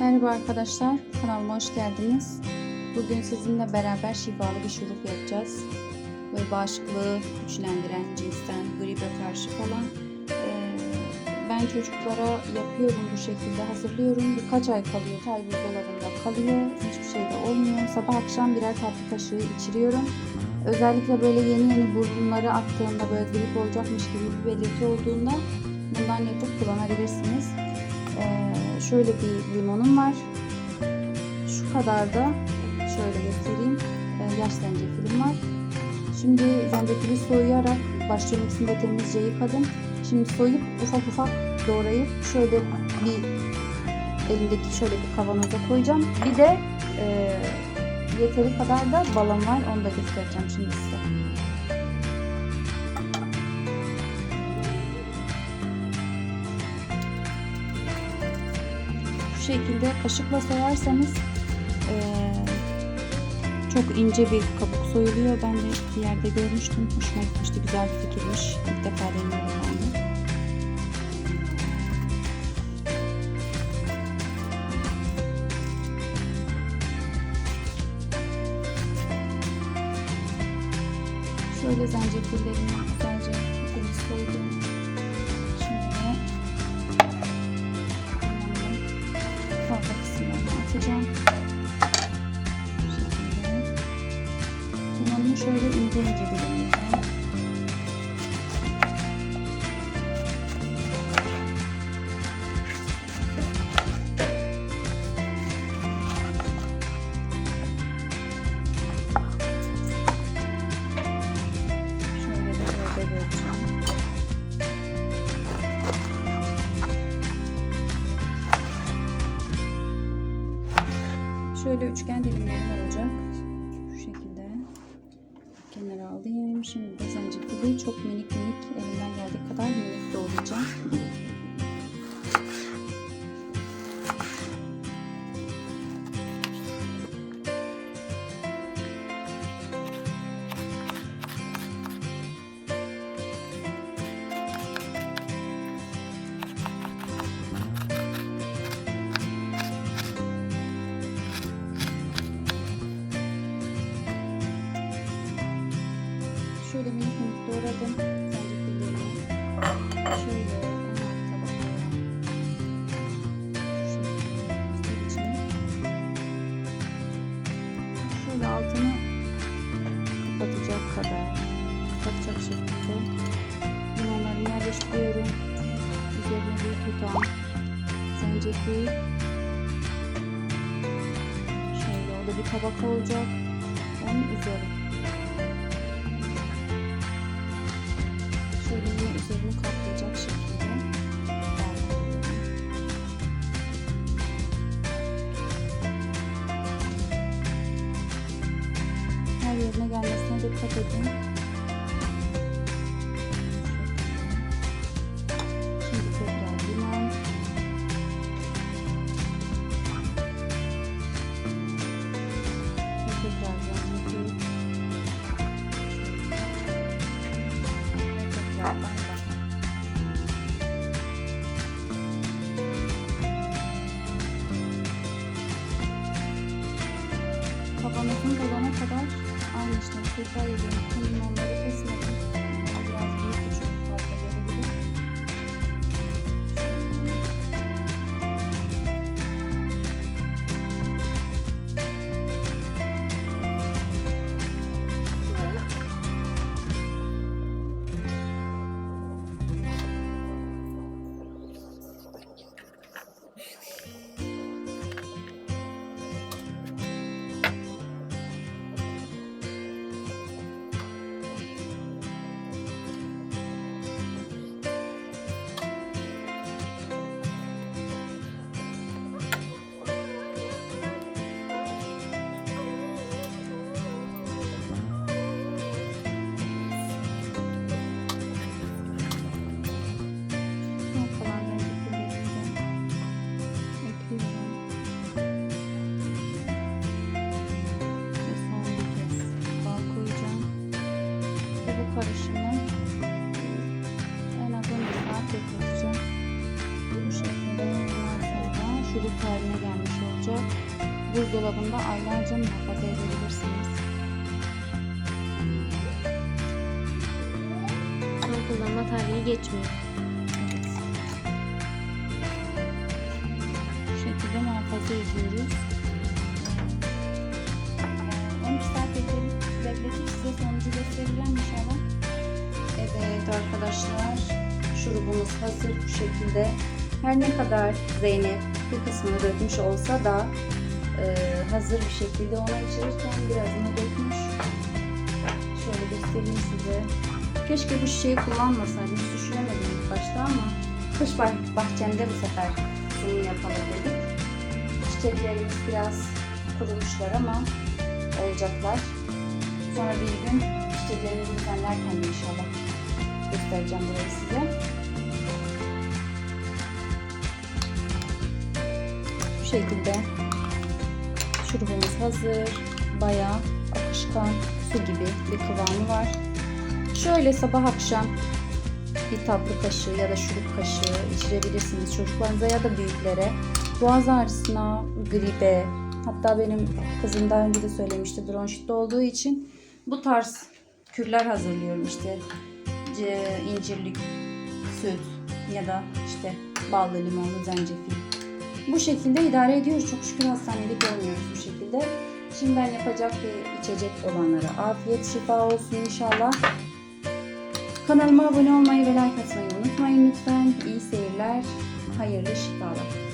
Merhaba arkadaşlar, kanalıma hoş geldiniz. Bugün sizinle beraber şifalı bir şurup yapacağız. Böyle bağışıklığı güçlendiren cinsten, gribe karşı falan. Ee, ben çocuklara yapıyorum bu şekilde, hazırlıyorum. Birkaç ay kalıyor, tay buzdolabında kalıyor. Hiçbir şey de olmuyor. Sabah akşam birer tatlı kaşığı içiriyorum. Özellikle böyle yeni yeni burnları aktığında, böyle grip olacakmış gibi bir belirti olduğunda şöyle bir limonum var. Şu kadar da şöyle göstereyim. Ee, yaş zencefilim var. Şimdi zencefili soyarak başlıyorum ikisini de temizce yıkadım. Şimdi soyup ufak ufak doğrayıp şöyle bir elimdeki şöyle bir kavanoza koyacağım. Bir de e, yeteri kadar da balon var. Onu da göstereceğim şimdi size. Şekilde kaşıkla soyarsanız eee, çok ince bir kabuk soyuluyor. Ben de bir yerde görmüştüm. Hoşuma gitmişti. Güzel bir fikirmiş. İlk defa deniyorum ben de. Şöyle zencefillerimi güzelce temiz soydum. Şekilde. Limonunu şöyle ince ince dilimleyeceğim. Şöyle üçgen dilimlerim olacak. Şu şekilde kenara alayım. Şimdi zencefili çok minik minik elimden geldiği kadar minik doğrayacağım. Tutam zencefil. Şöyle o da bir tabaka olacak. Onun üzeri Şöyle yine üzerini kaplayacak. Her yerine gelmesine dikkat edin. Kavanozun dolana kadar aynı işlemi tekrar ediyorum. Limonları kesmedim. Haline gelmiş olacak. Buzdolabında aylarca muhafaza edebilirsiniz. Son kullanma tarihi geçmiyor. Evet. Bu şekilde muhafaza ediyoruz. Ee, 12 saat bekletip, bekletip size sonucu göstereceğim inşallah. Evet arkadaşlar şurubumuz hazır bu şekilde. Her ne kadar Zeynep bir kısmını dökmüş olsa da e, hazır bir şekilde ona içirirken birazını dökmüş. Şöyle göstereyim size. Keşke bu şişeyi kullanmasaydım. Düşünemedim ilk başta ama kış bah- bahçemde bu sefer sunum yapalım dedik. Çiçeklerimiz biraz kurumuşlar ama olacaklar. Sonra bir gün çiçeklerimizi düzenlerken de inşallah göstereceğim burayı size. Şekilde şurubumuz hazır. Bayağı akışkan su gibi bir kıvamı var. Şöyle sabah akşam bir tatlı kaşığı ya da şurup kaşığı içirebilirsiniz çocuklarınıza ya da büyüklere. Boğaz ağrısına, gribe, hatta benim kızım daha önce de söylemişti bronşitli olduğu için bu tarz kürler hazırlıyorum işte C- incirlik süt ya da işte ballı limonlu zencefil. Bu şekilde idare ediyoruz. Çok şükür hastanelik olmuyoruz bu şekilde. Şimdiden yapacak ve içecek olanlara afiyet şifa olsun inşallah. Kanalıma abone olmayı ve like atmayı unutmayın lütfen. İyi seyirler, hayırlı şifalar.